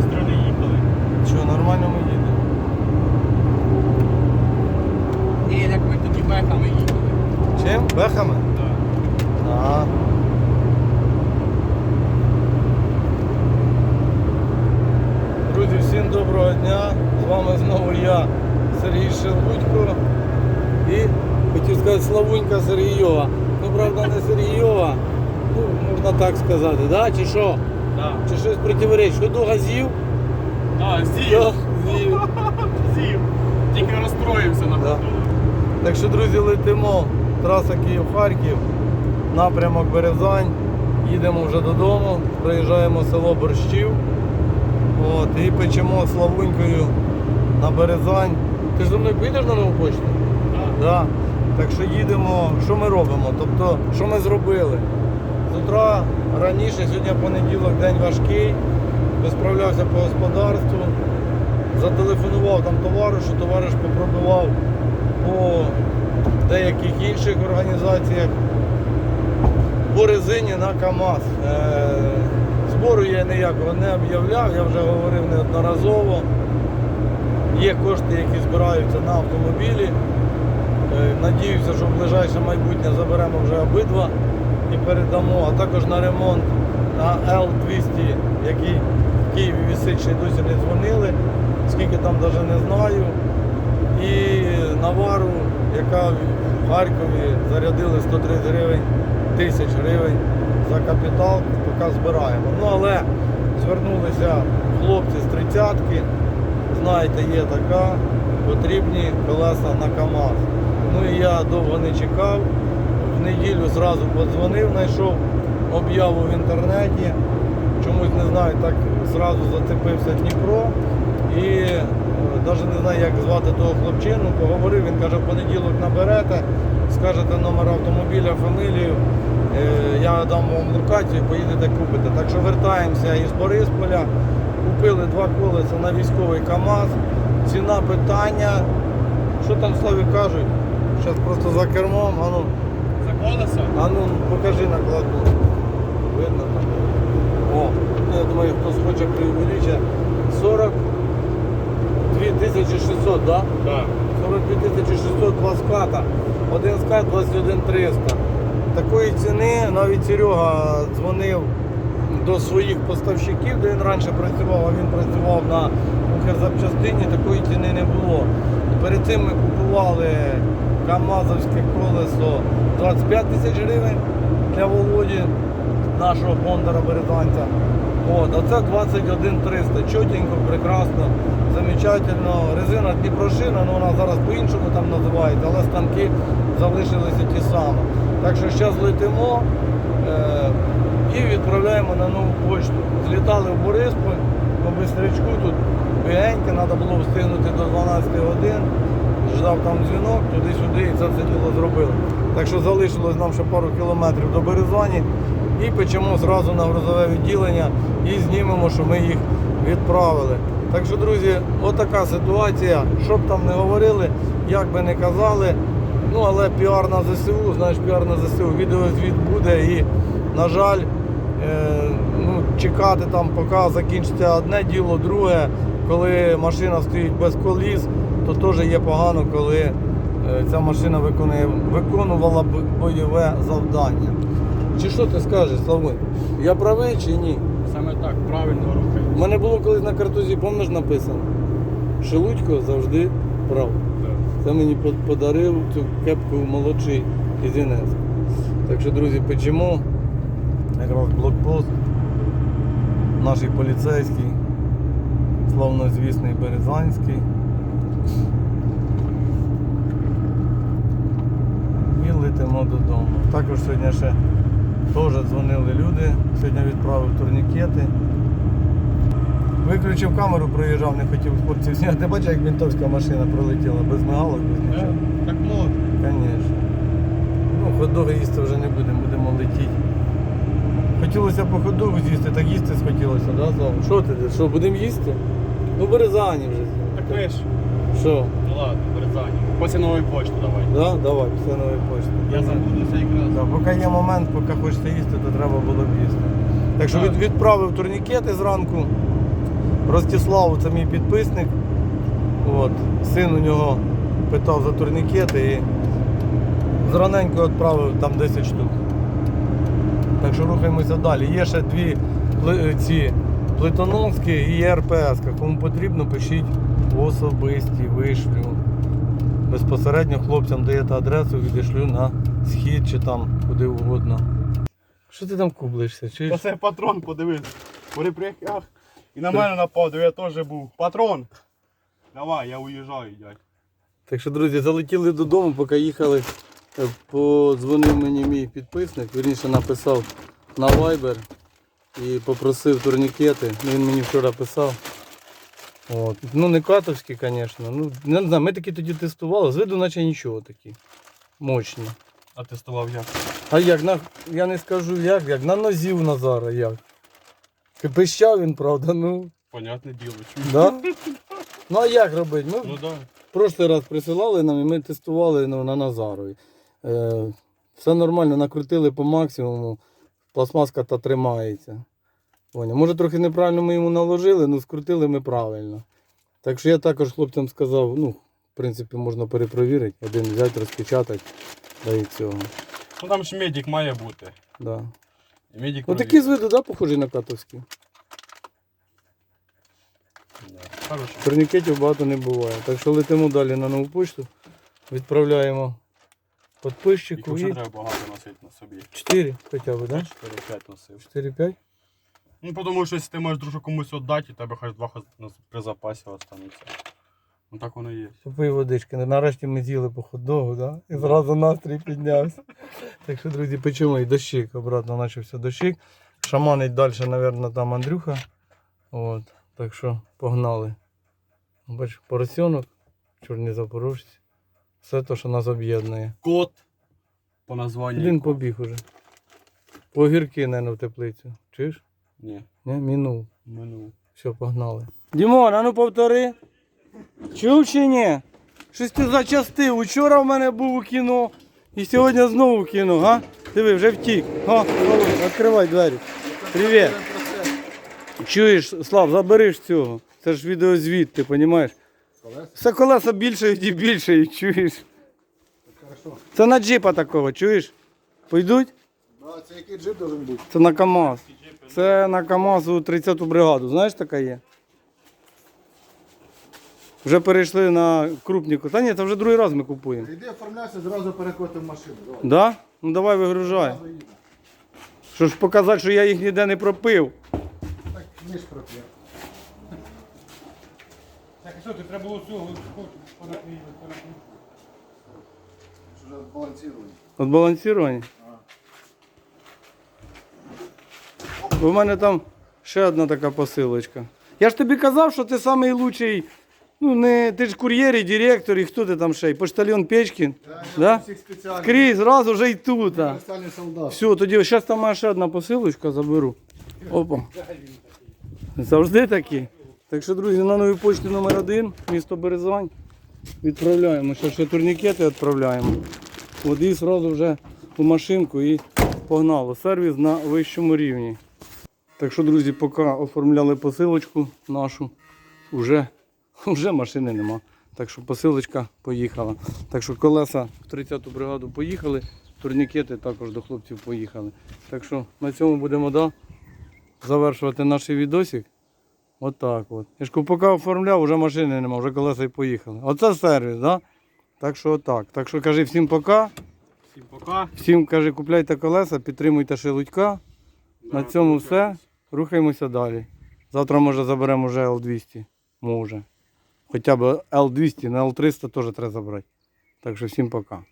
швидко не їхали. Що, нормально ми їдемо? Ні, як ми тоді бехами їхали. Чим? Бехами? Так. Ага. Друзі, всім доброго дня. З вами знову я, Сергій Шелудько. І хотів сказати Славунька Сергійова. Ну, правда, не Сергійова. Ну, можна так сказати, да? Чи що? Так. Чи щось противоречить? Ходу газів? А, Да, зів. з'їв. Зів. Тільки розстроївся на Да. ходу. Так що, друзі, летимо. Траса Київ-Харків, напрямок Березань. Їдемо вже додому, приїжджаємо в село Борщів. От, і печемо славунькою на Березань. Ти ж зі мною поїдеш на нову почту? Так. Да. Так що їдемо, що ми робимо? Тобто, що ми зробили? Утра раніше, сьогодні понеділок, день важкий, справлявся по господарству, зателефонував там товаришу, товариш попробував по деяких інших організаціях по резині на КАМАЗ. Е, збору я ніякого не об'являв, я вже говорив неодноразово. Є кошти, які збираються на автомобілі. Е, Надіюся, що в ближайше майбутнє заберемо вже обидва і передамо, а також на ремонт на L200, який в Києві висить, ще досі не дзвонили, скільки там навіть не знаю. І навару, яка в Харкові зарядили 130 гривень, тисяч гривень за капітал, поки збираємо. Ну але звернулися хлопці з тридцятки, знаєте, є така, потрібні колеса на КАМАЗ. Ну і я довго не чекав. Неділю зразу подзвонив, знайшов об'яву в інтернеті. Чомусь не знаю, так зразу зацепився Дніпро. І навіть не знаю, як звати того хлопчину. Поговорив, він каже, в понеділок наберете, скажете номер автомобіля, фамілію. е, Я дам вам локацію, поїдете купите. Так що вертаємося із Борисполя. Купили два колеса на військовий КАМАЗ. Ціна питання. Що там Славі кажуть? Зараз просто за кермом. Ану, За колесо? ану покажи накладну. Видно там. О, ну, я думаю, хтось хоче преувеличить. 42 600, да? Так. 42 600 два ската. Один скат 21 300. Такої ціни навіть Серега дзвонив до своїх поставщиків, де він раніше працював, а він працював на Укрзапчастині, такої ціни не було. Перед цим ми купували Камазовське колесо 25 тисяч гривень для Володі, нашого Бондара Березанця. От, а це 21 300. Чотенько, прекрасно, замечательно. Резина Дніпрошина, ну вона зараз по-іншому там називається, але станки залишилися ті самі. Так що зараз летимо е- і відправляємо на нову почту. Злітали в Борисполь, по бистрячку тут бігенько, треба було встигнути до 12 годин. Ждав там дзвінок, туди-сюди і це все діло зробили. Так що залишилось нам ще пару кілометрів до Березані і печемо зразу на грузове відділення і знімемо, що ми їх відправили. Так що, друзі, отака ситуація. Що б там не говорили, як би не казали. Ну, але піар на ЗСУ, знаєш, піар на ЗСУ, відеозвіт буде і, на жаль, е, ну, чекати там, поки закінчиться одне діло, друге, коли машина стоїть без коліс, то теж є погано, коли е, ця машина виконує, виконувала бойове завдання. Чи що ти скажеш, Славун? Я правий чи ні? Саме так, правильно рухається. У мене було колись на картузі, помниш, написано? Шелудько завжди прав. Це мені подарив цю кепку молодший із ЮНЕСКО. Так що, друзі, печемо. Якраз блокпост. Наш поліцейський, славнозвісний Березанський. І летимо додому. Також сьогодні ще теж дзвонили люди. Сьогодні відправив турнікети. Виключив камеру, проїжджав, не хотів хлопців зняти. Ти бачиш, як ментовська машина пролетіла без мигалок, без нічого. Так можна. Звісно. Ну, хот-доги їсти вже не будемо, будемо летіти. Хотілося по хот-догу з'їсти, так їсти схотілося, да, Слава? Що ти? Що, будемо їсти? Ну, березані вже. Так ж. Що? Ну ладно, Березані. Після нової почти давай. Да? Давай, після нової почти. Я забудуся якраз. Да, поки є момент, поки хочеться їсти, то треба було б їсти. Так що від, відправив турнікети зранку. Ростислав, це мій підписник. От. Син у нього питав за турнікети і зраненько відправив там 10 штук. Так що рухаємося далі. Є ще дві пли- ці плитоновські і РПС. Кому потрібно, пишіть в особисті, вишлю. Безпосередньо хлопцям даєте адресу, відійшлю на схід чи там куди угодно. Що ти там кублишся? Та це патрон, подивись. Перепрягах. І на мене напав, де я теж був. Патрон. Давай, я уїжджаю, дядь. Так що, друзі, залетіли додому, поки їхали, е, подзвонив мені мій підписник, вірніше написав на Viber і попросив турнікети. Ну, Він мені вчора писав. От. Ну не катовські, звісно. Ну, не знаю, ми такі тоді тестували, з виду наче нічого такі. Мощні. А тестував як? А як на. Я не скажу як, як на нозі у Назара як. Пищав він, правда, ну. Понятне діло, чую. Да? Ну а як робити? Ми Ну да. Прошлий раз присилали нам і ми тестували ну, на Назарові. Е, все нормально, накрутили по максимуму, пластмаска та тримається. Поняв. Може трохи неправильно ми йому наложили, але скрутили ми правильно. Так що я також хлопцям сказав, ну, в принципі, можна перепровірити, один взяти, розпечатати, да і цього. Ну там ж медик має бути. Да. Медик Ну такі з виду, да, похожі на катовські. Да. Турнікетів багато не буває. Так що летимо далі на нову почту, відправляємо підписчику і треба багато носити на собі. 4 хоча б, да? 4-5 носив. 4-5? Ну, тому що якщо ти можеш дружу комусь віддати, у тебе хоч два на- при запасі останеться. Ну так воно і є. Попий водички. Ну, Нарешті ми з'їли по хот-догу, да? і зразу настрій піднявся. Так що, друзі, печемо і дощик. Обратно почався дощик. Шаманить далі, мабуть, там Андрюха. От. Так що погнали. Бач, поросенок, чорні запорожці. Все те, що нас об'єднує. Кот. По названню. Він побіг уже. Огірки, наверное, в теплицю. Чуєш? Ні, Ні, мінув. минув. Все, погнали. Дімон, а ну повтори. Чув чи ні? Щось ти зачастив. Учора в мене був у кіно. І сьогодні знову в кіно, га? Диви, вже втік. О, Володь, відкривай двері. Привіт. Чуєш, Слав, забери ж цього. Це ж відеозвіт, ти розумієш? Все колеса більше і більше, чуєш? Це на джипа такого, чуєш? Пойдуть? А це який джип должен бути? Це на КАМАЗ. Це на КАМАЗу 30-ту бригаду. Знаєш, така є? Вже перейшли на крупні. Та ні, це вже другий раз ми купуємо. Іди оформляйся, зразу перекотимо машину. Давай. Да? Ну давай вигружай. Зразу їдемо. Що ж показати, що я їх ніде не пропив. Так, ніж проп'є. Так, що, ти треба було цього Вже балансирує. От балансування. У мене там ще одна така посилочка. Я ж тобі казав, що ти лучший. Ну, не, ти ж кур'єр і директор, і хто ти там ще? й? Поштальон Печкін. Да? Всіх. Скрізь, зразу вже й тут. а. Все, тоді зараз там ще одна посилочка, заберу. Опа. Завжди такі. Так що, друзі, на новій почті номер 1 місто Березань. Відправляємо. Ще, ще турнікети відправляємо. От і одразу вже у машинку і погнало. Сервіс на вищому рівні. Так що, друзі, поки оформляли посилочку нашу, вже, вже машини нема. Так що посилочка поїхала. Так що колеса в 30-ту бригаду поїхали, турнікети також до хлопців поїхали. Так що на цьому будемо да, завершувати наш відосик. Отак от. Я ж поки оформляв, вже машини нема, вже колеса і поїхали. Оце сервіс, да? Так що отак. Так що кажи всім пока. Всім пока. Всім кажи, купляйте колеса, підтримуйте шелудька. На цьому все. Рухаємося далі. Завтра може заберемо вже L200. Може. Хоча б L200, на L300 теж треба забрати. Так що всім пока.